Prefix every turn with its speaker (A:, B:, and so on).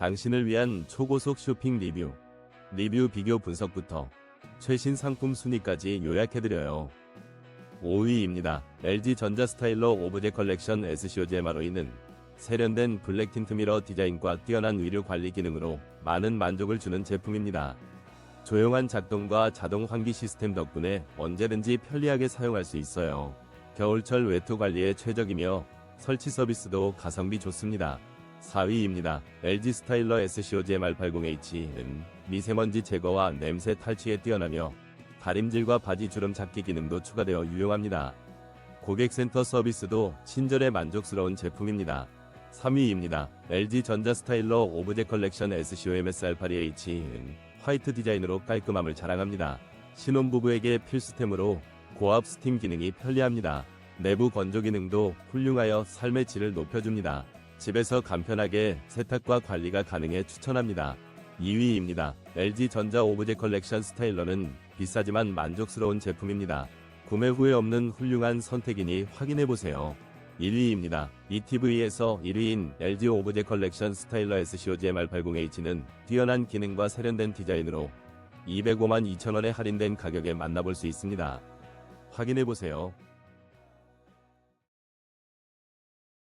A: 당신을 위한 초고속 쇼핑 리뷰, 리뷰 비교 분석부터 최신 상품 순위까지 요약해드려요. 5위입니다. LG 전자 스타일러 오브제 컬렉션 SCOGMR로 있는 세련된 블랙 틴트 미러 디자인과 뛰어난 의류 관리 기능으로 많은 만족을 주는 제품입니다. 조용한 작동과 자동 환기 시스템 덕분에 언제든지 편리하게 사용할 수 있어요. 겨울철 외투 관리에 최적이며 설치 서비스도 가성비 좋습니다. 4위입니다. LG 스타일러 SCOGM R80H는 미세먼지 제거와 냄새 탈취에 뛰어나며 다림질과 바지 주름 잡기 기능도 추가되어 유용합니다. 고객센터 서비스도 친절에 만족스러운 제품입니다. 3위입니다. LG 전자 스타일러 오브제 컬렉션 SCOMS R82H는 화이트 디자인으로 깔끔함을 자랑합니다. 신혼부부에게 필수템으로 고압 스팀 기능이 편리합니다. 내부 건조 기능도 훌륭하여 삶의 질을 높여줍니다. 집에서 간편하게 세탁과 관리가 가능해 추천합니다. 2위입니다. LG 전자 오브제 컬렉션 스타일러는 비싸지만 만족스러운 제품입니다. 구매 후에 없는 훌륭한 선택이니 확인해보세요. 1위입니다. ETV에서 1위인 LG 오브제 컬렉션 스타일러 SCOGM R80H는 뛰어난 기능과 세련된 디자인으로 205만 2천원에 할인된 가격에 만나볼 수 있습니다. 확인해보세요.